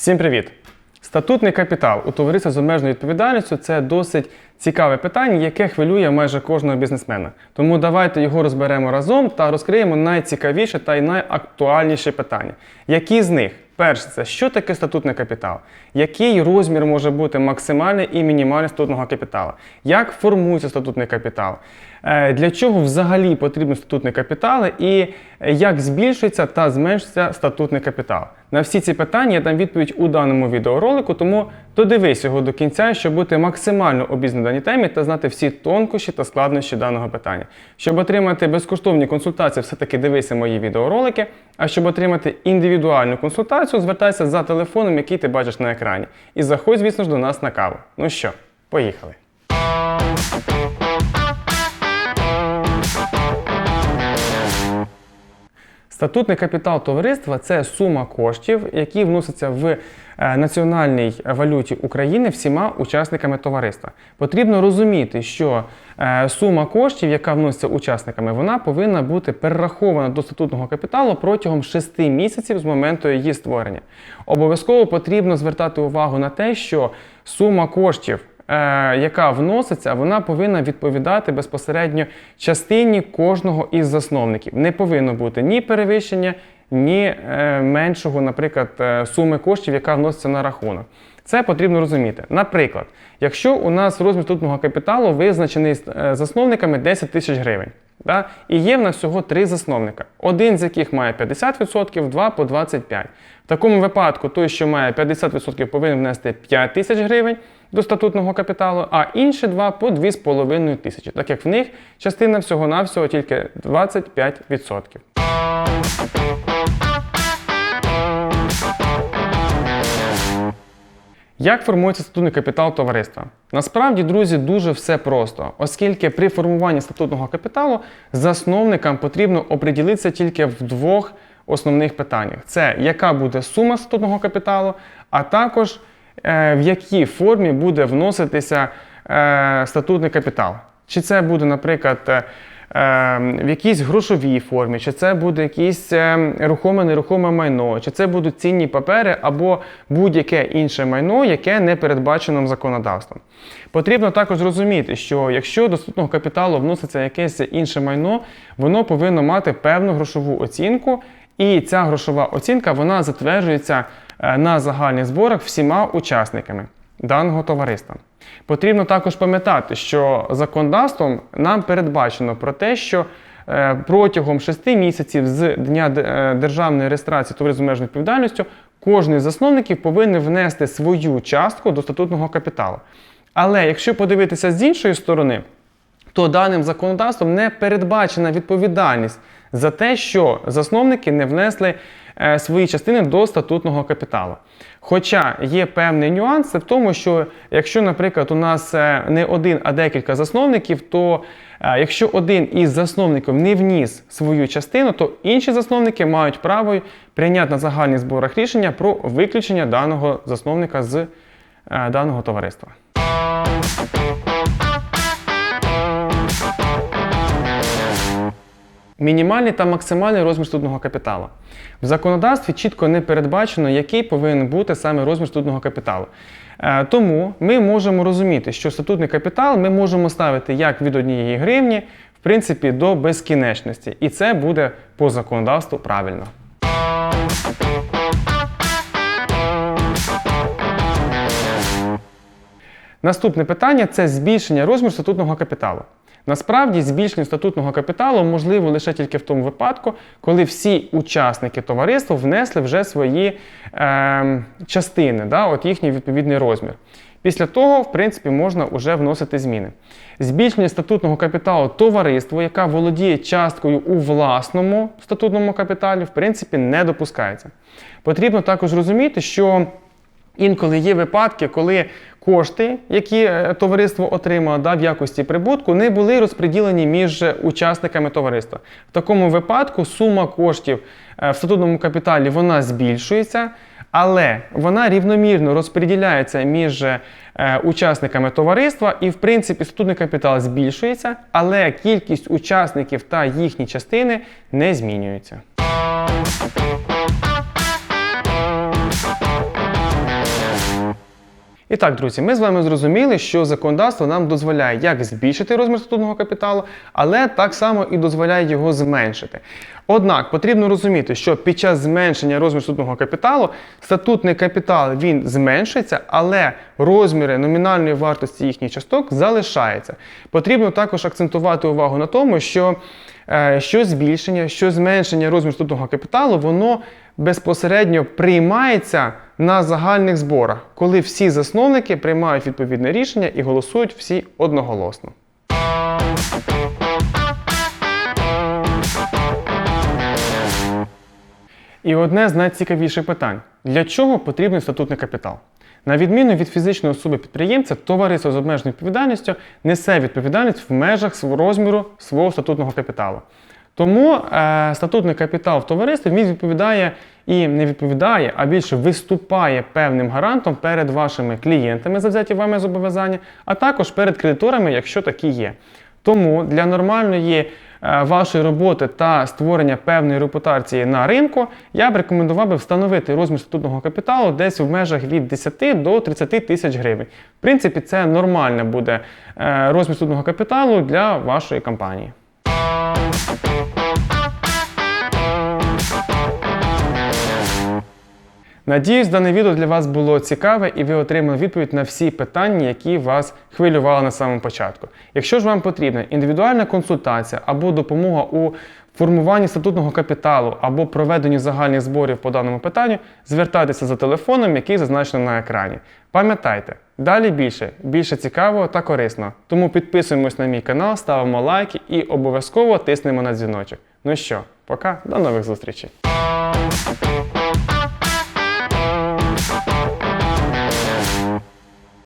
Всім привіт! Статутний капітал у товариства з обмеженою відповідальністю це досить цікаве питання, яке хвилює майже кожного бізнесмена. Тому давайте його розберемо разом та розкриємо найцікавіше та й найактуальніше питання. Які з них? Перше, це що таке статутний капітал? Який розмір може бути максимальний і мінімальний статутного капіталу? Як формується статутний капітал? Е, Для чого взагалі потрібен статутний капітал і як збільшується та зменшується статутний капітал? На всі ці питання я дам відповідь у даному відеоролику, тому додивись його до кінця, щоб бути максимально даній темі та знати всі тонкощі та складнощі даного питання. Щоб отримати безкоштовні консультації, все-таки дивися мої відеоролики. А щоб отримати індивідуальну консультацію, звертайся за телефоном, який ти бачиш на екрані. І заходь, звісно ж, до нас на каву. Ну що, поїхали. Статутний капітал товариства це сума коштів, які вносяться в е, національній валюті України всіма учасниками товариства. Потрібно розуміти, що е, сума коштів, яка вноситься учасниками, вона повинна бути перерахована до статутного капіталу протягом 6 місяців з моменту її створення. Обов'язково потрібно звертати увагу на те, що сума коштів яка вноситься, вона повинна відповідати безпосередньо частині кожного із засновників. Не повинно бути ні перевищення, ні е, меншого, наприклад, е, суми коштів, яка вноситься на рахунок. Це потрібно розуміти. Наприклад, якщо у нас розмір статутного капіталу визначений е, засновниками 10 тисяч гривень. Да? І є в нас всього три засновника, один з яких має 50%, два по 25%. В такому випадку той, що має 50%, повинен внести 5 тисяч гривень до статутного капіталу, а інші два по 2,5 тисячі, так як в них частина всього-навсього тільки 25%. Як формується статутний капітал товариства? Насправді, друзі, дуже все просто, оскільки при формуванні статутного капіталу засновникам потрібно оприділитися тільки в двох основних питаннях: це яка буде сума статутного капіталу, а також в якій формі буде вноситися е, статутний капітал. Чи це буде, наприклад, е, в якійсь грошовій формі, чи це буде якесь е, рухоме нерухоме майно, чи це будуть цінні папери або будь-яке інше майно, яке не передбачено законодавством. Потрібно також зрозуміти, що якщо до статутного капіталу вноситься якесь інше майно, воно повинно мати певну грошову оцінку, і ця грошова оцінка вона затверджується е, на загальних зборах всіма учасниками даного товариства. Потрібно також пам'ятати, що законодавством нам передбачено про те, що е, протягом 6 місяців з дня е, державної реєстрації товариства з обмеженою відповідальністю кожен з засновників повинен внести свою частку до статутного капіталу. Але якщо подивитися з іншої сторони, то даним законодавством не передбачена відповідальність за те, що засновники не внесли е, свої частини до статутного капіталу. Хоча є певний нюанс в тому, що якщо, наприклад, у нас е, не один, а декілька засновників, то е, якщо один із засновників не вніс свою частину, то інші засновники мають право прийняти на загальних зборах рішення про виключення даного засновника з даного товариства. Мінімальний та максимальний розмір студного капіталу. В законодавстві чітко не передбачено, який повинен бути саме розмір студного капіталу. Е, тому ми можемо розуміти, що статутний капітал ми можемо ставити як від однієї гривні, в принципі, до безкінечності. І це буде по законодавству правильно. Наступне питання це збільшення розміру статутного капіталу. Насправді, збільшення статутного капіталу можливо лише тільки в тому випадку, коли всі учасники товариства внесли вже свої е, частини, да, от їхній відповідний розмір. Після того, в принципі, можна вже вносити зміни. Збільшення статутного капіталу товариству, яка володіє часткою у власному статутному капіталі, в принципі, не допускається. Потрібно також розуміти, що інколи є випадки, коли кошти, які е, товариство отримало да, в якості прибутку, не були розподілені між учасниками товариства. В такому випадку сума коштів е, в статутному капіталі вона збільшується. Але вона рівномірно розподіляється між е, учасниками товариства, і, в принципі, статутний капітал збільшується, але кількість учасників та їхні частини не змінюється. І так, друзі, ми з вами зрозуміли, що законодавство нам дозволяє як збільшити розмір статутного капіталу, але так само і дозволяє його зменшити. Однак потрібно розуміти, що під час зменшення розміру статутного капіталу статутний капітал він зменшується, але розміри номінальної вартості їхніх часток залишаються. Потрібно також акцентувати увагу на тому, що що збільшення, що зменшення розміру статутного капіталу, воно безпосередньо приймається на загальних зборах, коли всі засновники приймають відповідне рішення і голосують всі одноголосно. І одне з найцікавіших питань: для чого потрібен статутний капітал? На відміну від фізичної особи підприємця, товариство з обмеженою відповідальністю несе відповідальність в межах розміру свого статутного капіталу. Тому е, статутний капітал в товаристві він відповідає і не відповідає, а більше виступає певним гарантом перед вашими клієнтами за взяті вами зобов'язання, а також перед кредиторами, якщо такі є. Тому для нормальної е, вашої роботи та створення певної репутації на ринку я б рекомендував би встановити розмір статутного капіталу десь в межах від 10 до 30 тисяч гривень. В принципі, це нормальне буде е, розмір статутного капіталу для вашої компанії. Надіюсь, дане відео для вас було цікаве і ви отримали відповідь на всі питання, які вас хвилювали на самому початку. Якщо ж вам потрібна індивідуальна консультація або допомога у формуванні статутного капіталу або проведенні загальних зборів по даному питанню, звертайтеся за телефоном, який зазначено на екрані. Пам'ятайте, далі більше, більше цікавого та корисного. Тому підписуємось на мій канал, ставимо лайки і обов'язково тиснемо на дзвіночок. Ну що, пока, до нових зустрічей!